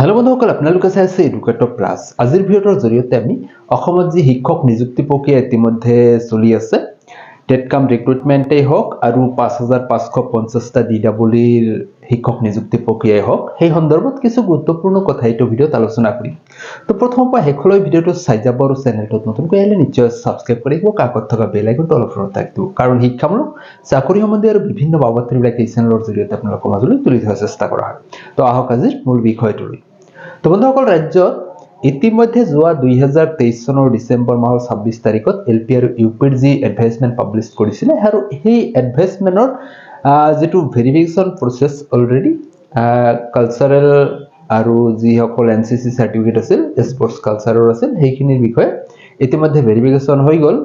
Hello' বন্ধুসকল, আপোনালোকে চাই আছে এডুকেটৰ প্লাছ আজিৰ ভিডিঅ'টোৰ জৰিয়তে আমি অসমত শিক্ষক নিযুক্তি প্ৰক্ৰিয়া ইতিমধ্যে চলি আছে টেট কাম ৰিক্ৰুটমেণ্টেই হওক আৰু পাঁচ হাজাৰ পাঁচশো পঞ্চাছটা ডি ডাবলিৰ শিক্ষক নিযুক্তি প্ৰক্ৰিয়াই হওক, সেই সন্দৰ্ভত কিছু গুৰুত্বপূৰ্ণ কথা এইটো ভিডিঅ'ত আলোচনা কৰিম। তো প্ৰথমৰ পৰা শেষলৈ ভিডিঅ'টো চাই যাব আৰু চেনেলটোত নতুনকৈ আহিলে নিশ্চয় ছাবস্ক্ৰাইব কৰি দিব কাষত থকা বেল আইকনটো অলপ সৰত দিব কাৰণ শিক্ষামূলক চাকৰি সম্বন্ধে আৰু বিভিন্ন বাবদবিলাক এই চেনেলৰ জৰিয়তে আপোনালোকৰ মাজলৈ তুলি ধৰাৰ চেষ্টা কৰা হয়। তো আহক আজিৰ মূল বিষয়টোলৈ। তো বন্ধুসকল, ৰাজ্যত ইতিমধ্যে যোৱা দুই হাজাৰ তেইছ চনৰ ডিচেম্বৰ মাহৰ ছাব্বিছ তাৰিখত এল পি আৰু ইউ পিৰ যি এডভাইচমেণ্ট পাব্লিছ কৰিছিলে, আৰু সেই এডভাইচমেণ্টৰ যিটো ভেৰিফিকেশ্যন প্ৰচেছ অলৰেডি কালচাৰেল আৰু যিসকল এন চি চি চাৰ্টিফিকেট আছিল স্পৰ্টছ কালচাৰৰ আছিল, সেইখিনিৰ বিষয়ে ইতিমধ্যে ভেৰিফিকেশ্যন হৈ গ'ল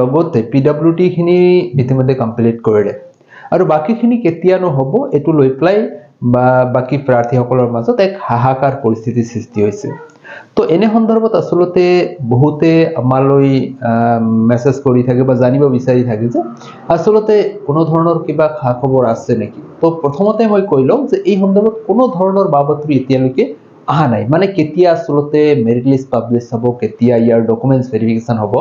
লগতে পি ডাব্লিউ টিখিনি ইতিমধ্যে কমপ্লিট কৰিলে। আৰু বাকীখিনি কেতিয়ানো হ'ব, এইটো লৈ পেলাই বা বাকী প্ৰাৰ্থীসকলৰ মাজত এক হাহাকাৰ পৰিস্থিতিৰ সৃষ্টি হৈছে। তো এনে সন্দৰ্ভত আচলতে বহুতে আমালৈ মেছেজ কৰি থাকে বা জানিব বিচাৰি থাকে যে আচলতে কোনো ধৰণৰ কিবা খা খবৰ আছে নেকি? তো প্ৰথমতে মই কৈ লওঁ যে এই সন্দৰ্ভত কোনো ধৰণৰ বা বাতৰি এতিয়ালৈকে অহা নাই। মানে কেতিয়া আচলতে মেৰিট লিষ্ট পাব্লিছ হ'ব, কেতিয়া ইয়াৰ ডকুমেণ্টছ ভেৰিফিকেশ্যন হ'ব,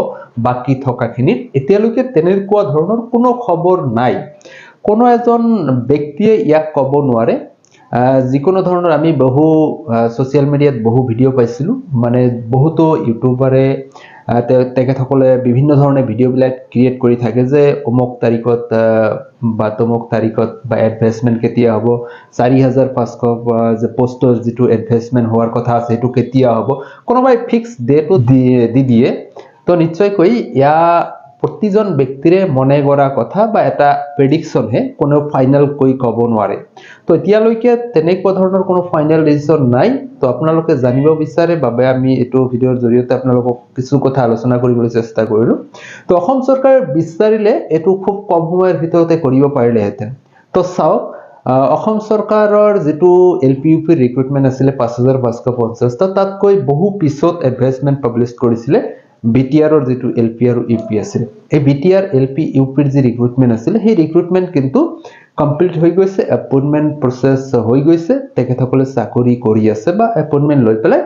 বাকী থকাখিনিত এতিয়ালৈকে তেনেকুৱা ধৰণৰ কোনো খবৰ নাই। কোনো এজন ব্যক্তিয়ে ইয়াক ক'ব নোৱাৰে। যিকোনো ধৰণৰ আমি বহু ছ'চিয়েল মিডিয়াত বহু ভিডিঅ' পাইছিলোঁ। মানে বহুতো ইউটিউবাৰে তেখেতসকলে বিভিন্ন ধৰণে ভিডিঅ'বিলাক ক্ৰিয়েট কৰি থাকে যে অমুক তাৰিখত বা তমুক তাৰিখত বা এডভাৰ্টাইজমেণ্ট কেতিয়া হ'ব, চাৰি হাজাৰ পাঁচশো বা যে পষ্টৰ যিটো এডভাৰ্টাইজমেণ্ট হোৱাৰ কথা আছে, সেইটো কেতিয়া হ'ব, কোনোবাই ফিক্স ডেটো দি দিয়ে। তো নিশ্চয়কৈ ইয়া প্ৰতিজন ব্যক্তিৰে মনে কৰা কথা বা এটা প্ৰেডিকশ্যনহে কোনেও ফাইনেলকৈ ক'ব নোৱাৰে। তো এতিয়ালৈকে তেনেকুৱা ধৰণৰ কোনো ফাইনেল ডিচিশ্যন নাই। তো আপোনালোকে জানিব বিচাৰে বাবে আমি এইটো ভিডিঅ'ৰ জৰিয়তে আপোনালোকক কিছু কথা আলোচনা কৰিবলৈ চেষ্টা কৰিলোঁ। তো অসম চৰকাৰে বিচাৰিলে এইটো খুব কম সময়ৰ ভিতৰতে কৰিব পাৰিলেহেঁতেন। তো চাওক অসম চৰকাৰৰ যিটো এল পি ইউ পিৰ ৰিক্ৰুটমেণ্ট আছিলে পাঁচ হাজাৰ পাঁচশো পঞ্চাছটা তাতকৈ বহু পিছত এডভাৰ্টাইজমেণ্ট পাব্লিছ কৰিছিলে বি টি আৰৰ যিটো এল পি আৰু ইউ পি আছিল, এই B T R L P U পিৰ যি সেই ৰিক্ৰুটমেণ্ট কিন্তু কমপ্লিট হৈ গৈছে এপইণ্টমেণ্ট প্ৰচেছ হৈ গৈছে, তেখেতসকলে চাকৰি কৰি আছে বা এপইণ্টমেণ্ট লৈ পেলাই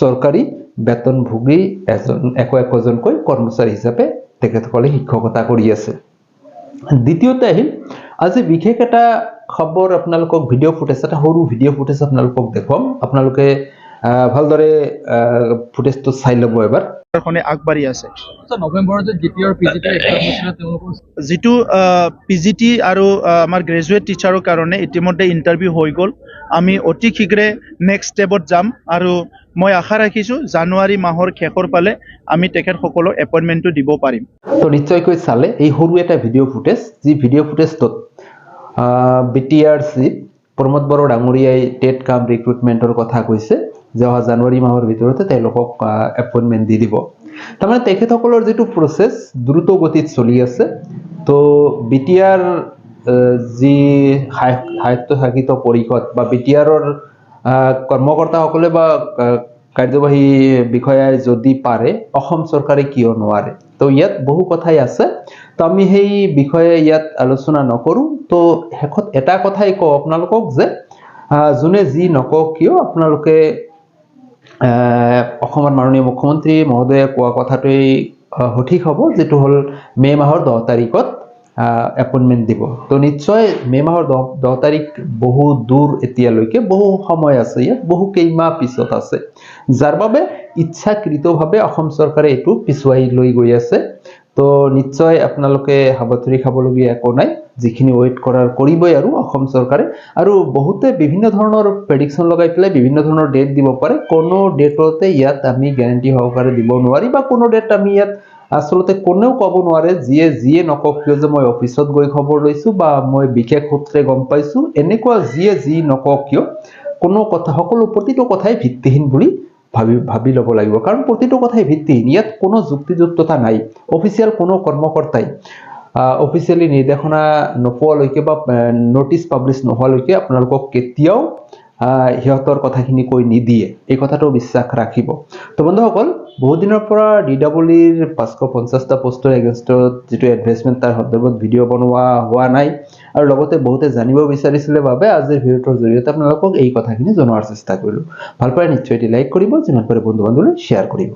চৰকাৰী বেতনভোগী এজন, একো একোজনকৈ কৰ্মচাৰী হিচাপে তেখেতসকলে শিক্ষকতা কৰি আছে। দ্বিতীয়তে আহিল, আজি বিশেষ এটা খবৰ আপোনালোকক ভিডিঅ' ফুটেজ এটা সৰু ভিডিঅ' ফুটেজ আপোনালোকক দেখুৱাম। আপোনালোকে ভালদৰে ফুটেজটো চাই ল'ব এবাৰ। খনে আগবাঢ়ি আছে। আচ্ছা, নৱেম্বৰত যে দ্বিতীয় পি জি টি এক্সাম হৈছিলে তেওঁলোকৰ যিটো পি জি টি আৰু আমাৰ গ্ৰেজুৱেট টিচাৰৰ কাৰণে ইতিমধ্যে ইণ্টাৰভিউ হৈ গ'ল। আমি অতি শীঘ্ৰে নেক্সট ষ্টেপত যাম আৰু মই আশা ৰাখিছোঁ জানুৱাৰী মাহৰ শেষৰ ফালে আমি তেখেতসকলক এপইণ্টমেণ্টটো দিব পাৰিম। তো নিশ্চয়কৈ চালে এই সৰু এটা ভিডিঅ' ফুটেজ যি ভিডিঅ' ফুটেজটোত বি টি আৰ চিত প্ৰমোদ বড়ো ডাঙৰীয়াই টেট কাম ৰিক্ৰুটমেণ্টৰ কথা কৈছে। যে অহা জানুৱাৰী মাহৰ ভিতৰতে তেওঁলোকক এপইণ্টমেণ্ট দি দিব। তাৰমানে তেখেতসকলৰ যিটো প্ৰচেছ দ্ৰুত গতিত চলি আছে, তো বি টি আৰ যি স্বায়ত্তশাসিত পৰিষদ বা বি টি আৰৰ কৰ্মকৰ্তাসকলে বা কাৰ্যবাহী বিষয়াই যদি পাৰে, অসম চৰকাৰে কিয় নোৱাৰে? তো ইয়াত বহু কথাই আছে। তো আমি সেই বিষয়ে ইয়াত আলোচনা নকৰোঁ। তো শেষত এটা কথাই কওঁ আপোনালোকক যে যোনে যি নকওক কিয়, আপোনালোকে অসমৰ মাননীয় মুখ্যমন্ত্ৰী মহোদয়ে কোৱা কথাটোৱেই সঠিক হ'ব, যিটো হ'ল মে' মাহৰ দহ তাৰিখত এপইণ্টমেণ্ট দিব। তো নিশ্চয় মে' মাহৰ দহ দহ তাৰিখ বহু দূৰ এতিয়ালৈকে, বহু সময় আছে ইয়াত, বহু কেইমাহ পিছত আছে। যাৰ বাবে ইচ্ছাকৃতভাৱে অসম চৰকাৰে এইটো পিছুৱাই লৈ গৈ আছে। তো নিশ্চয় আপোনালোকে হাবাথুৰি খাবলগীয়া একো নাই। যিখিনি ৱেইট কৰাৰ কৰিবই আৰু অসম চৰকাৰে। বহুতে বিভিন্ন ধৰণৰ প্ৰেডিকশ্যন লগাই পেলাই বিভিন্ন ধৰণৰ ডেট দিব পাৰে। কোনো ডেটতে ইয়াত আমি গেৰেণ্টি সহকাৰে দিব নোৱাৰি বা কোনো ডেট আমি ইয়াত আচলতে কোনেও ক'ব নোৱাৰে, যিয়ে যিয়ে নকওক কিয় যে মই অফিচত গৈ খবৰ লৈছোঁ বা মই বিশেষ সূত্ৰে গম পাইছোঁ, এনেকুৱা যিয়ে যি নকওক কিয়, কোনো কথা, সকলো প্ৰতিটো কথাই ভিত্তিহীন বুলি ভাবি ভাবি ল'ব লাগিব। কাৰণ প্ৰতিটো কথাই ভিত্তিহীন ইয়াত কোনো যুক্তিযুক্ততা নাই, অফিচিয়েল কোনো কৰ্মকৰ্তাই। অফিচিয়েলি নিৰ্দেশনা নোপোৱালৈকে বা নটিচ পাব্লিছ নোহোৱালৈকে আপোনালোকক কেতিয়াও সিহঁতৰ কথাখিনি কৈ নিদিয়ে। এই কথাটো বিশ্বাস ৰাখিব। তো বন্ধুসকল বহুদিনৰ পৰা ডি ডাব্লিউৰ পাঁচশো পঞ্চাছটা পষ্টৰ এগেইনষ্টত যিটো এডভাৰ্টাইজমেণ্ট তাৰ সন্দৰ্ভত ভিডিঅ' বনোৱা হোৱা নাই আৰু লগতে বহুতে জানিব বিচাৰিছিলে বাবে আজিৰ ভিডিঅ'টোৰ জৰিয়তে আপোনালোকক এই কথাখিনি জনোৱাৰ চেষ্টা কৰিলোঁ। ভালো পায় নিশ্চয় এটি লাইক কৰিব, যিমান পাৰে বন্ধু বান্ধৱীলৈ শ্বেয়াৰ কৰিব।